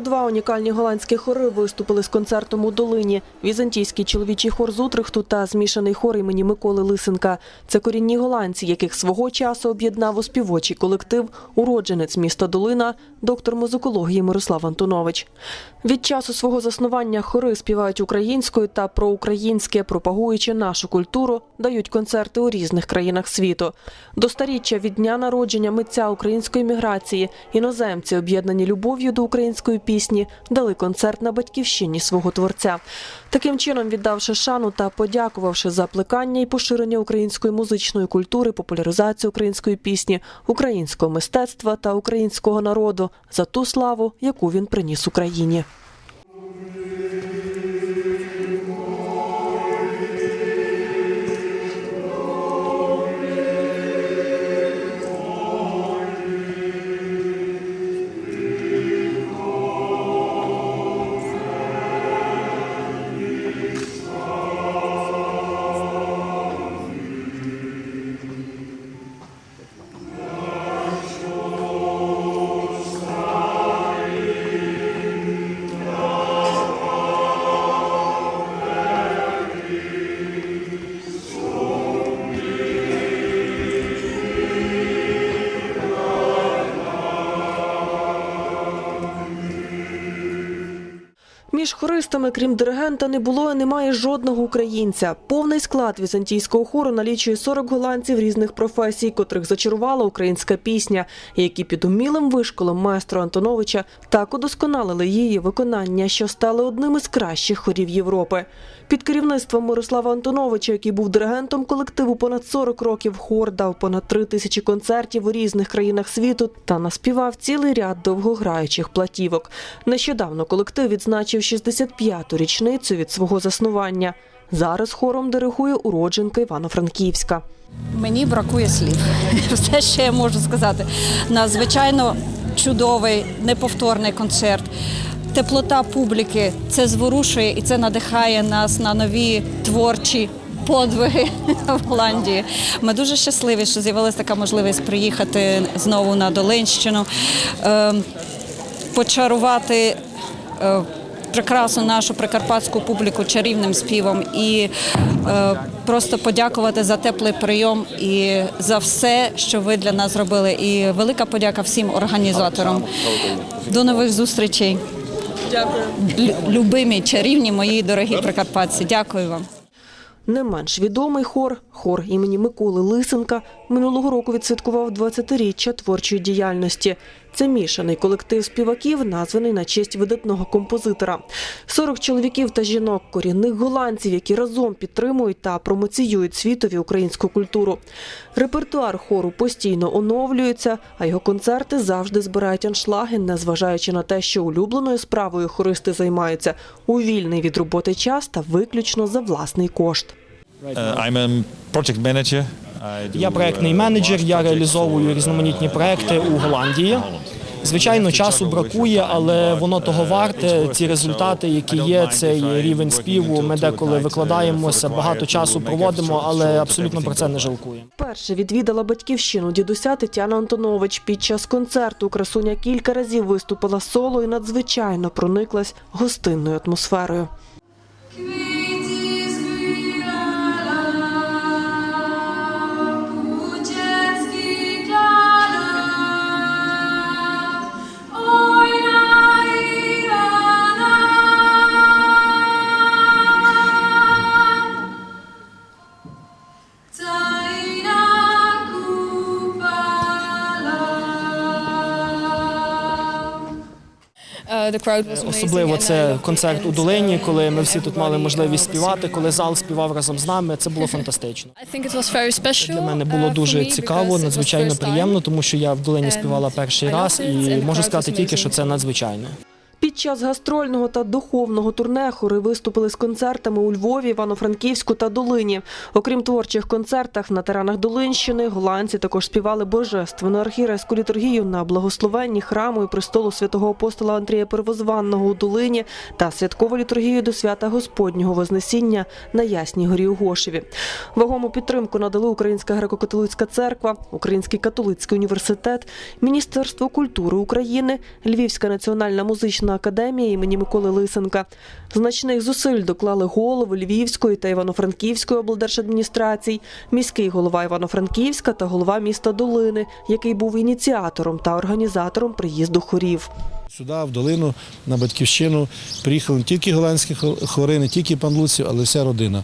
Одразу два унікальні голландські хори виступили з концертом у Долині. Візантійський чоловічий хор з Утрехту та змішаний хор імені Миколи Лисенка. Це корінні голландці, яких свого часу об'єднав у співочий колектив уродженець міста Долина, доктор музикології Мирослав Антонович. Від часу свого заснування хори співають українською та проукраїнське, пропагуючи нашу культуру, дають концерти у різних країнах світу. До старіччя від дня народження митця української міграції іноземці, об'єднані любов'ю до української пісні, дали концерт на батьківщині свого творця. Таким чином, віддавши шану та подякувавши за плекання і поширення української музичної культури, популяризацію української пісні, українського мистецтва та українського народу за ту славу, яку він приніс Україні. Між хористами, крім диригента, не було і немає жодного українця. Повний склад візантійського хору налічує 40 голландців різних професій, котрих зачарувала українська пісня, які під умілим вишколом майстра Антоновича так удосконалили її виконання, що стали одним із кращих хорів Європи. Під керівництвом Мирослава Антоновича, який був диригентом колективу понад 40 років, хор дав понад 3 тисячі концертів у різних країнах світу та наспівав цілий ряд довгограючих платівок. Нещодавно колектив відзначив 65-ту річницю від свого заснування. Зараз хором диригує уродженка Івано-Франківська. Мені бракує слів. Все, що я можу сказати. Надзвичайно чудовий, неповторний концерт. Теплота публіки це зворушує і це надихає нас на нові творчі подвиги в Голландії. Ми дуже щасливі, що з'явилася така можливість приїхати знову на Долинщину, е, почарувати. Прекрасну нашу прикарпатську публіку чарівним співом і е, просто подякувати за теплий прийом і за все, що ви для нас зробили. І велика подяка всім організаторам. До нових зустрічей. Дякую. Любимі, чарівні мої дорогі прикарпатці. Дякую вам. Не менш відомий хор, хор імені Миколи Лисенка, минулого року відсвяткував 20-річчя творчої діяльності. Це мішаний колектив співаків, названий на честь видатного композитора. 40 чоловіків та жінок, корінних голландців, які разом підтримують та промоціюють світові українську культуру. Репертуар хору постійно оновлюється, а його концерти завжди збирають аншлаги, незважаючи на те, що улюбленою справою хористи займаються у вільний від роботи час та виключно за власний кошт. Uh, I'm a project manager. Я проектний менеджер, я реалізовую різноманітні проекти у Голландії. Звичайно, часу бракує, але воно того варте. Ці результати, які є, цей рівень співу. Ми деколи викладаємося, багато часу проводимо, але абсолютно про це не жалкуємо. Перше відвідала батьківщину дідуся Тетяна Антонович. Під час концерту красуня кілька разів виступила соло і надзвичайно прониклась гостинною атмосферою. Особливо це концерт у долині, коли ми всі тут мали можливість співати. Коли зал співав разом з нами, це було фантастично. Для мене було дуже цікаво, надзвичайно приємно, тому що я в долині співала перший раз, і можу сказати тільки, що це надзвичайно. Під час гастрольного та духовного турне хори виступили з концертами у Львові, Івано-Франківську та Долині. Окрім творчих концертах на теренах Долинщини, голландці також співали божественну архірейську літургію на благословенні храму і престолу святого апостола Андрія Первозванного у Долині та святкову літургію до свята Господнього Вознесіння на Ясній горі у Гошеві. Вагому підтримку надали Українська греко-католицька церква, Український католицький університет, Міністерство культури України, Львівська національна музична музична академія імені Миколи Лисенка. Значних зусиль доклали голови Львівської та Івано-Франківської облдержадміністрацій, міський голова Івано-Франківська та голова міста Долини, який був ініціатором та організатором приїзду хорів. Сюди, в долину, на батьківщину, приїхали не тільки голландські хо- хори, не тільки пан Луці, але вся родина.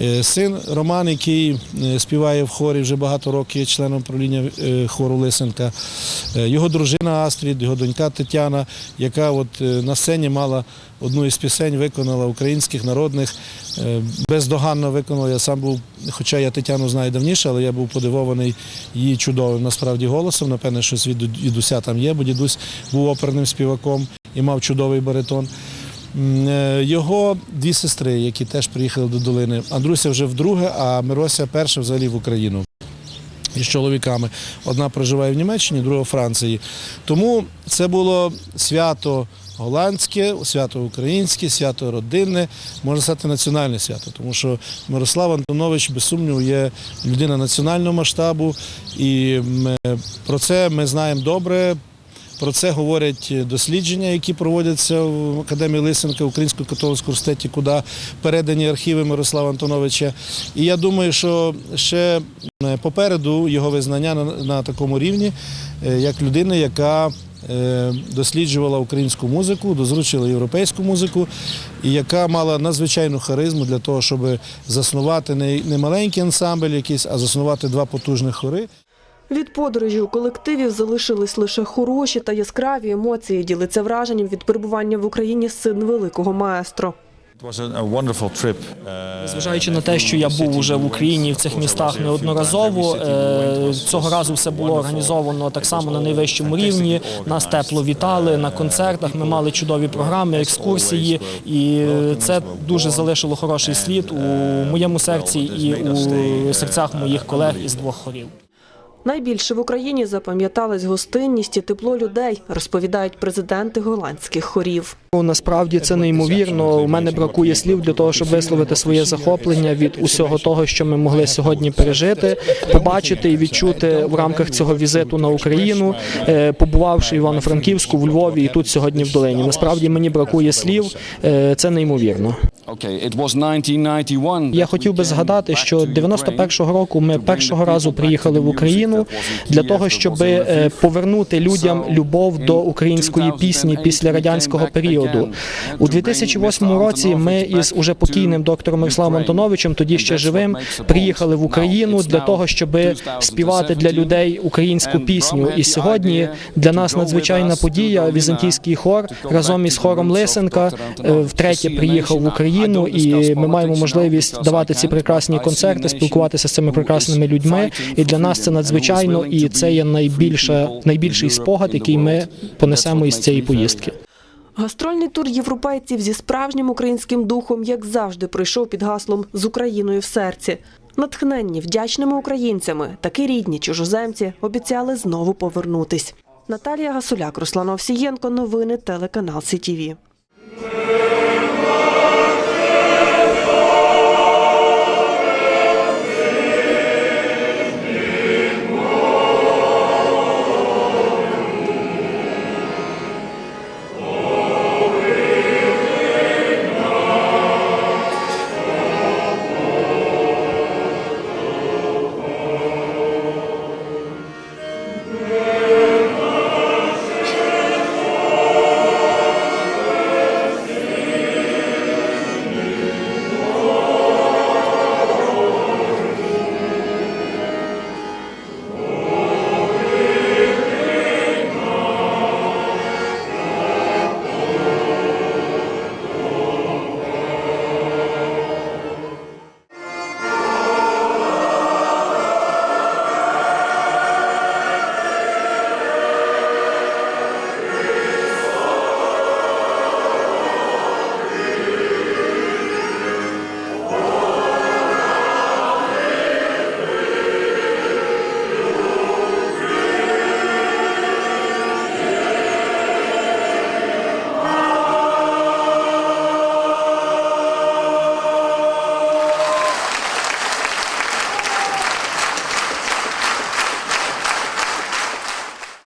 Е, Син Роман, який е, співає в хорі вже багато років, є членом правління е, хору Лисенка. Його дружина Астрід, його донька Тетяна, яка от на сцені мала одну із пісень, виконала українських народних, е, бездоганно виконала. Я сам був, хоча я Тетяну знаю давніше, але я був подивований її чудовим насправді голосом. Напевне, щось від дідуся там є, бо дідусь був оперним співаком і мав чудовий баритон. Е, Його дві сестри, які теж приїхали до долини. Андруся вже вдруге, а Мирося перша взагалі в Україну. Із чоловіками. Одна проживає в Німеччині, друга в Франції. Тому це було свято голландське, свято українське, свято родинне, можна сказати, національне свято. Тому що Мирослав Антонович, без сумніву, є людина національного масштабу. І м, е, про це ми знаємо добре. Про це говорять дослідження, які проводяться в Академії Лисенка Українського католицького університеті, куди передані архіви Мирослава Антоновича. І я думаю, що ще е, попереду його визнання на, на такому рівні, е, як людини, яка досліджувала українську музику, дозручила європейську музику, і яка мала надзвичайну харизму для того, щоб заснувати не, не маленький ансамбль якийсь, а заснувати два потужних хори. Від подорожі у колективів залишились лише хороші та яскраві емоції. Ділиться враженням від перебування в Україні син великого маестро. Uh, Зважаючи на те, що я був уже в Україні в цих містах неодноразово, е, цього разу все було організовано так само на найвищому рівні. Нас тепло вітали на концертах. Ми мали чудові програми, екскурсії, і це дуже залишило хороший слід у моєму серці і у серцях моїх колег із двох хорів. Найбільше в Україні запам'яталась гостинність і тепло людей, розповідають президенти голландських хорів. Ну, Насправді це неймовірно. У мене бракує слів для того, щоб висловити своє захоплення від усього того, що ми могли сьогодні пережити, побачити і відчути в рамках цього візиту на Україну, е, побувавши в Івано-Франківську, в Львові і тут сьогодні в долині. Насправді мені бракує слів. е, Це неймовірно. Okay, it was 1991. Я хотів би згадати, що 91-го року ми першого разу приїхали в Україну для того, щоб е, повернути людям любов до української пісні після радянського періоду. У 2008 році ми із уже покійним доктором Мирославом Антоновичем, тоді ще живим, приїхали в Україну для того, щоб співати для людей українську пісню. І сьогодні для нас надзвичайна подія. Візантійський хор разом із хором Лисенка е, втретє приїхав в Україну, і ми маємо можливість давати ці прекрасні концерти, спілкуватися з цими прекрасними людьми. І для нас це надзвичайно, і це є найбільша найбільший спогад, який ми понесемо із цієї поїздки. Гастрольний тур європейців зі справжнім українським духом, як завжди, пройшов під гаслом з Україною в серці. Натхненні вдячними українцями, такі рідні чужоземці обіцяли знову повернутись. Наталія Гасуляк, Руслан Овсієнко, новини телеканал СІТІВІ.